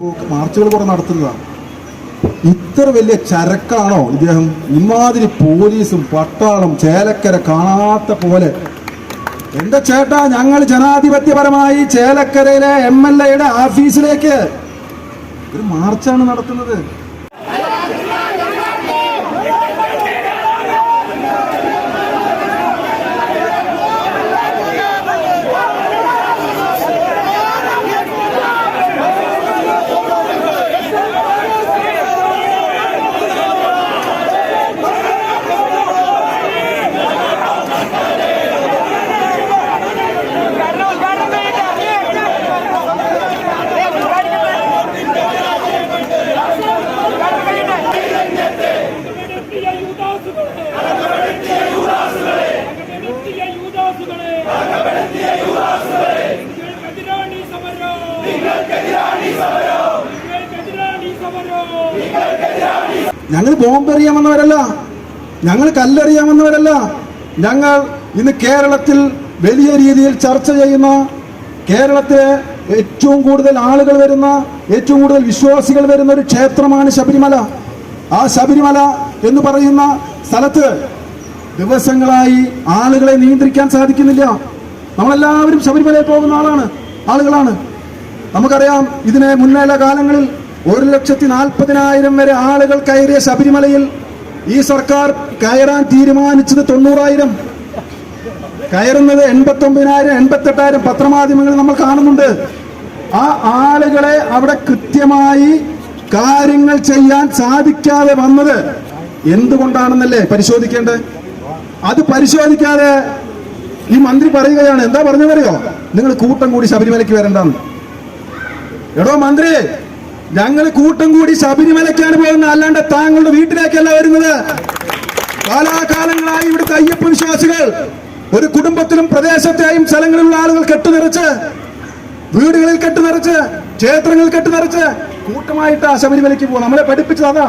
ചർച്ചകൾ കുറെ നടത്തുന്നതാണ്. ഇത്ര വലിയ ചരക്കാണോ ഇദ്ദേഹം? ഇമാതിരി പോലീസും പട്ടാളം ചേലക്കര കാണാത്ത പോലെ. എന്റെ ചേട്ടാ ഞങ്ങൾ ജനാധിപത്യപരമായി ചേലക്കരയിലെ എം എൽ എയുടെ ഓഫീസിലേക്ക് ഒരു മാർച്ചാണ് നടത്തുന്നത്. ഞങ്ങൾ ബോംബെറിയാമെന്നവരല്ല ഞങ്ങൾ കല്ലെറിയാമെന്നവരല്ല ഞങ്ങൾ ഇന്ന് കേരളത്തിൽ വലിയ രീതിയിൽ ചർച്ച ചെയ്യുന്ന കേരളത്തിലെ ഏറ്റവും കൂടുതൽ ആളുകൾ വരുന്ന ഏറ്റവും കൂടുതൽ വിശ്വാസികൾ വരുന്ന ഒരു ക്ഷേത്രമാണ് ശബരിമല. ആ ശബരിമല എന്ന് പറയുന്ന സ്ഥലത്ത് ദിവസങ്ങളായി ആളുകളെ നിയന്ത്രിക്കാൻ സാധിക്കുന്നില്ല. നമ്മളെല്ലാവരും ശബരിമലയിൽ പോകുന്ന ആളാണ് ആളുകളാണ്. നമുക്കറിയാം ഇതിനെ മുന്നേല കാലങ്ങളിൽ ഒരു ലക്ഷത്തി നാൽപ്പതിനായിരം വരെ ആളുകൾ കയറിയ ശബരിമലയിൽ ഈ സർക്കാർ കയറാൻ തീരുമാനിച്ചത് തൊണ്ണൂറായിരം. കയറുന്നത് എൺപത്തി ഒമ്പതിനായിരം എൺപത്തെട്ടായിരം പത്രമാധ്യമങ്ങൾ നമ്മൾ കാണുന്നുണ്ട്. ആ ആളുകളെ അവിടെ കൃത്യമായി കാര്യങ്ങൾ ചെയ്യാൻ സാധിക്കാതെ വന്നത് എന്തുകൊണ്ടാണെന്നല്ലേ പരിശോധിക്കേണ്ടത്? അത് പരിശോധിക്കാതെ ഈ മന്ത്രി പറയുകയാണ്. എന്താ പറഞ്ഞതറിയോ നിങ്ങൾ കൂട്ടം കൂടി ശബരിമലയ്ക്ക് വരണ്ടെന്ന്. എടോ മന്ത്രി ഞങ്ങൾ കൂട്ടം കൂടി ശബരിമലയ്ക്കാണ് പോകുന്നത്. അല്ലാണ്ട് താങ്കളുടെ വീട്ടിലേക്കല്ല വരുന്നത്. കാലാകാലങ്ങളായി ഇവിടുത്തെ അയ്യപ്പ വിശ്വാസികൾ ഒരു കുടുംബത്തിലും പ്രദേശത്തെയും സ്ഥലങ്ങളിലുള്ള ആളുകൾ കെട്ടുനിറച്ച് വീടുകളിൽ കെട്ടുനിറച്ച് ക്ഷേത്രങ്ങളിൽ കെട്ടുനിറച്ച് കൂട്ടമായിട്ടാ ശബരിമലയ്ക്ക് പോകും നമ്മളെ പഠിപ്പിച്ചത് അതാ.